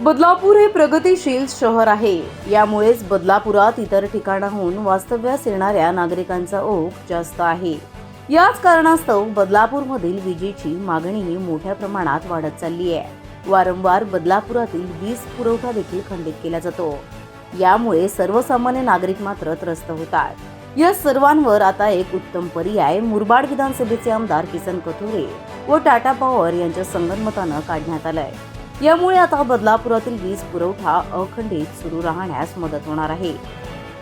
बदलापूर हे प्रगतीशील शहर आहे. यामुळेच बदलापुरात इतर ठिकाणाहून वास्तव्यास येणाऱ्या नागरिकांचा ओघ जास्त आहे. याच कारणास्तव बदलापूरमधील विजेची मागणीही मोठ्या प्रमाणात वाढत चालली आहे. वारंवार बदलापुरातील वीज पुरवठा देखील खंडित केला जातो. यामुळे सर्वसामान्य नागरिक मात्र त्रस्त होतात. या सर्वांवर आता एक उत्तम पर्याय मुरबाड विधानसभेचे आमदार किसन कथोरे व टाटा पॉवर यांच्या संगनमतानं काढण्यात आलंय. यामुळे आता बदलापुरातील वीज पुरवठा अखंडित सुरू राहण्यास मदत होणार आहे.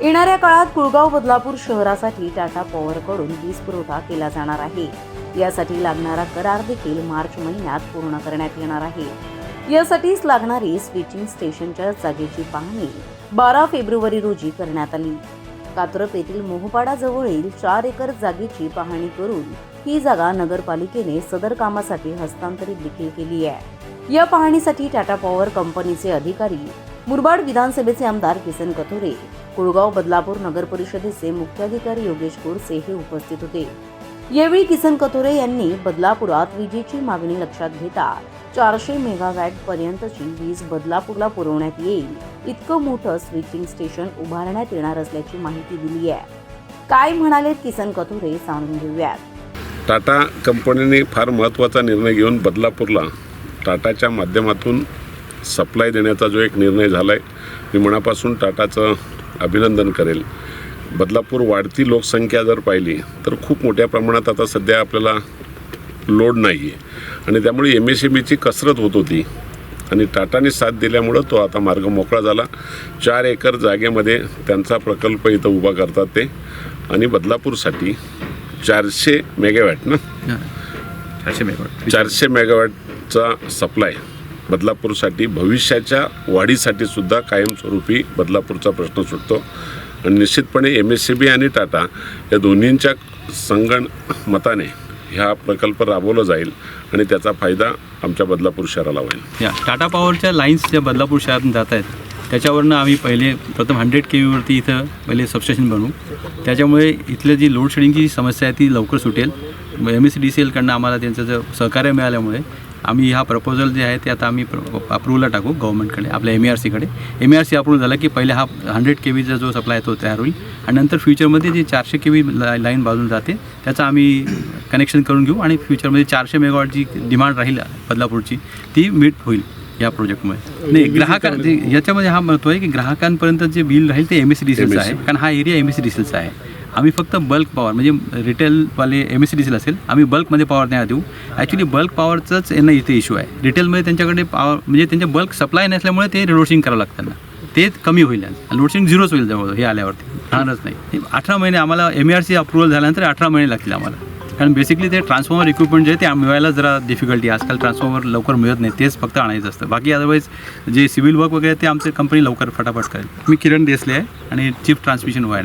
येणाऱ्या काळात कुळगाव बदलापूर शहरासाठी टाटा पॉवरकडून वीज पुरवठा केला जाणार आहे. यासाठी लागणारा करार देखील मार्च महिन्यात पूर्ण करण्यात येणार आहे. यासाठीच लागणारी स्विचिंग स्टेशनच्या जागेची पाहणी बारा फेब्रुवारी रोजी करण्यात आली. कात्रप येथील मोहपाडा जवळील चार एकर जागेची पाहणी करून ही जागा नगरपालिकेने सदर कामासाठी हस्तांतरित देखील केली आहे. या पाहणीसाठी टाटा पॉवर कंपनीचे अधिकारी मुरबाड विधानसभेचे आमदार किसन कथोरे कुळगाव बदलापूर नगर परिषदेचे मुख्याधिकारी योगेश कोरसे हे उपस्थित होते. यावेळी किसन कथोरे यांनी बदलापुरात विजेची मागणी लक्षात घेता चारशे मेगावॅट पर्यंतची वीज बदलापूरला पुरवण्यात येईल. इतकं मोठं स्विचिंग स्टेशन उभारण्यात येणार असल्याची माहिती दिली आहे. काय म्हणाले किसन कथोरे जाणून घेऊयात. टाटा कंपनीने फार महत्त्वाचा निर्णय घेऊन बदलापूरला टाटाच्या माध्यमातून सप्लाय देण्याचा जो एक निर्णय झाला आहे मी मनापासून टाटाचं अभिनंदन करेल. बदलापूर वाढती लोकसंख्या जर पाहिली तर खूप मोठ्या प्रमाणात आता सध्या आपल्याला लोड नाही आहे आणि त्यामुळे एम एस बीची कसरत होत होती. आणि टाटाने साथ दिल्यामुळं तो आता मार्ग मोकळा झाला. चार एकर जागेमध्ये त्यांचा प्रकल्प इथं उभा करतात ते. आणि बदलापूरसाठी चारशे मेगावॅट ना? चारशे मेगावॅट. चारशे चा सप्लाय बदलापूरसाठी भविष्याच्या वाढीसाठी सुद्धा कायमस्वरूपी बदलापूरचा प्रश्न सुटतो. आणि निश्चितपणे एम एस सी बी आणि टाटा या दोन्हींच्या संगण मताने ह्या प्रकल्प राबवला जाईल आणि त्याचा फायदा आमच्या बदलापूर शहराला होईल. या टाटा पॉवरच्या लाईन्स ज्या बदलापूर शहरातून जात आहेत त्याच्यावरनं आम्ही पहिले प्रथम हंड्रेड के व्हीवरती इथं पहिले सबस्टेशन बनवू. त्याच्यामुळे इथलं जी लोडशेडिंगची समस्या आहे ती लवकर सुटेल. एम एस डी सी एलकडनं आम्हाला त्यांचं जर सहकार्य मिळाल्यामुळे आम्ही ह्या प्रपोजल जे आहे ते आता आम्ही अप्रूव्हला टाकू गव्हर्नमेंटकडे आपल्या एम आर सीकडे एम आर सी अप्रूव्ह झाला की पहिले हा हंड्रेड के व्हीचा जो सप्लाय तो तयार होईल. आणि नंतर फ्युचरमध्ये जे चारशे के व्ही लाईन बाजून जाते त्याचं आम्ही कनेक्शन करून घेऊ आणि फ्युचरमध्ये चारशे मेगावॉट जी डिमांड राहील बदलापूरची ती मीट होईल या प्रोजेक्टमुळे नाही ग्राहक याच्यामध्ये हा महत्त्व आहे की ग्राहकांपर्यंत जे बिल राहील ते एम एस डी सीचं आहे. कारण हा एरिया एम एस डी सीचा आहे. आम्ही फक्त बल्क पॉवर म्हणजे रिटेलवाले M S D C L असेल आम्ही बल्कमध्ये पॉवर नाही देऊ. ॲक्च्युली बल्क पॉवरचाच यांना इथे इश्यू आहे. रिटेलमध्ये त्यांच्याकडे पॉवर म्हणजे त्यांचे बल्क सप्लाय नसल्यामुळे ते लोडशिंग करावं लागतं त्यांना. ते कमी होईल लोडशिंग झिरोच होईल जवळ हे आल्यावरती. राहणारच नाही. अठरा महिने आम्हाला एम आर सी अप्रुव्हल झाल्यानंतर अठरा महिने लागतील आम्हाला. कारण बेसिकली ते ट्रान्सफॉर्मर इक्विपमेंट जे आहे ते मिळायला जरा डिफिकल्टी आजकाल ट्रान्सफॉर्मर लवकर मिळत नाही तेच फक्त आणायचं असतं. बाकी अदरवाईज जे सिव्हिल वर्क वगैरे ते आमची कंपनी लवकर फटाफट करेल. मी किरण देसले आहे आणि चीफ ट्रान्समिशन वायर